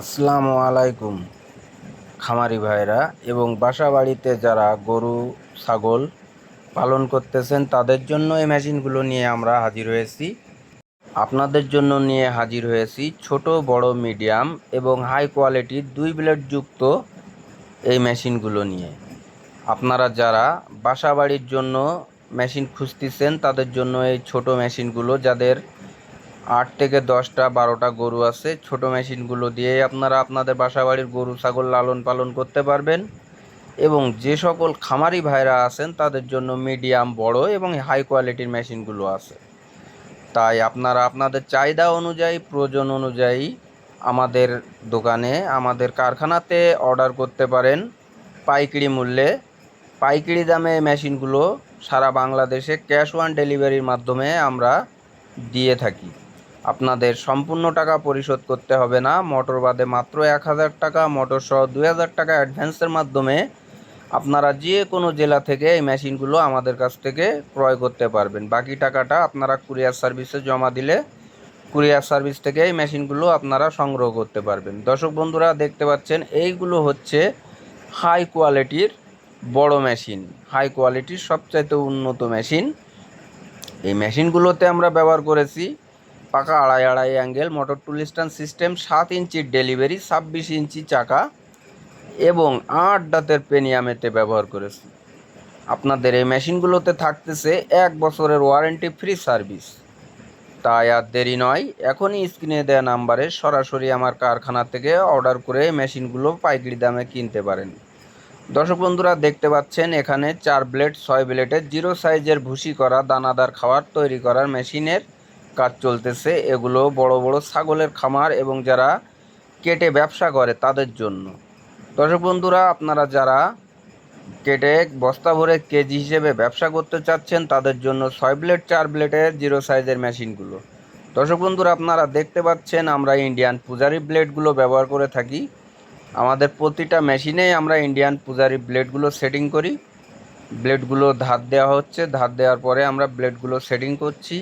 আসসালামু আলাইকুম, খামারি ভাইরা এবং বাসা বাড়িতে যারা গরু, ছাগল পালন করতেছেন, তাদের জন্য এই মেশিনগুলো নিয়ে আমরা হাজির হয়েছি। আপনাদের জন্য নিয়ে হাজির হয়েছি ছোট, বড়, মিডিয়াম এবং হাই কোয়ালিটির দুই ব্লেড যুক্ত এই মেশিনগুলো নিয়ে। আপনারা যারা বাসা বাড়ির জন্য মেশিন খুঁজতেছেন, তাদের জন্য এই ছোট মেশিনগুলো যাদের আট থেকে দশটা, বারোটা গরু আছে। ছোট মেশিনগুলো দিয়ে আপনারা আপনাদের বাসা বাড়ির গরু, ছাগল লালন পালন করতে পারবেন। এবং যে সকল খামারি ভাইরা আছেন, তাদের জন্য মিডিয়াম, বড় এবং হাই কোয়ালিটির মেশিনগুলো আছে। তাই আপনারা আপনাদের চাহিদা অনুযায়ী, প্রয়োজন অনুযায়ী আমাদের দোকানে, আমাদের কারখানাতে অর্ডার করতে পারেন। পাইকারি মূল্যে। পাইকারি দামে মেশিনগুলো সারা বাংলাদেশে ক্যাশ অন ডেলিভারির মাধ্যমে আমরা দিয়ে থাকি। আপনাদের সম্পূর্ণ টাকা পরিশোধ করতে হবে না। মোটর বাদে মাত্র এক হাজার টাকা, মোটর সহ দুই হাজার টাকা অ্যাডভান্সের মাধ্যমে আপনারা যে কোনো জেলা থেকে এই মেশিনগুলো আমাদের কাছ থেকে ক্রয় করতে পারবেন। বাকি টাকাটা আপনারা কুরিয়ার সার্ভিসে জমা দিলে কুরিয়ার সার্ভিস থেকে এই মেশিনগুলো আপনারা সংগ্রহ করতে পারবেন। দর্শক বন্ধুরা, দেখতে পাচ্ছেন, এইগুলো হচ্ছে হাই কোয়ালিটির বড় মেশিন হাই কোয়ালিটির সবচাইতে উন্নত মেশিন এই মেশিনগুলোতে আমরা ব্যবহার করেছি পাকা আড়াই আড়াই angle, motor tool stand system, সাত ইঞ্চির ডেলিভারি, ছাব্বিশ ইঞ্চি চাকা এবং আট দাঁতের পেনিয়ামেতে ব্যবহার করেছি। আপনাদের এই মেশিনগুলোতে থাকতেছে এক বছরের ওয়ারেন্টি, ফ্রি সার্ভিস। তাই আর দেরি নয়, এখনই স্ক্রিনে দেওয়া নাম্বারে সরাসরি আমার কারখানা থেকে অর্ডার করে মেশিনগুলো পাইকারি দামে কিনতে পারেন। দর্শক বন্ধুরা, দেখতে পাচ্ছেন এখানে চার ব্লেড, ছয় ব্লেডের, জিরো সাইজের ভুসি করা, দানাদার খাবার তৈরি করার মেশিনের কাজ চলতেছে, এগুলো বড় বড় ছাগলের খামার এবং যারা কেটে ব্যবসা করে তাদের জন্য। দর্শক বন্ধুরা, আপনারা যারা কেটে বস্তা ভরে কেজি হিসেবে ব্যবসা করতে চাচ্ছেন, তাদের জন্য ছয় ব্লেড, চার ব্লেডের জিরো সাইজের মেশিনগুলো। দর্শক বন্ধুরা, আপনারা দেখতে পাচ্ছেন, আমরা ইন্ডিয়ান পূজারি ব্লেডগুলো ব্যবহার করে থাকি। আমাদের প্রতিটা মেশিনেই আমরা ইন্ডিয়ান পূজারি ব্লেডগুলো সেটিং করি। ব্লেডগুলো ধার দেওয়া হচ্ছে, ধার দেওয়ার পরে আমরা ব্লেডগুলো সেটিং করছি।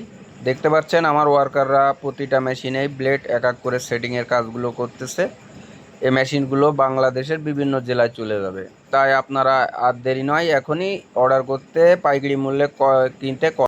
দেখতে পাচ্ছেন, আমার ওয়ার্কাররা প্রতিটা মেশিনেই ব্লেড এক এক করে সেটিংয়ের কাজগুলো করতেছে। এই মেশিনগুলো বাংলাদেশের বিভিন্ন জেলায় চলে যাবে। তাই আপনারা আর দেরি নয়, এখনই অর্ডার করতে পাইকারি মূল্যে কিনতে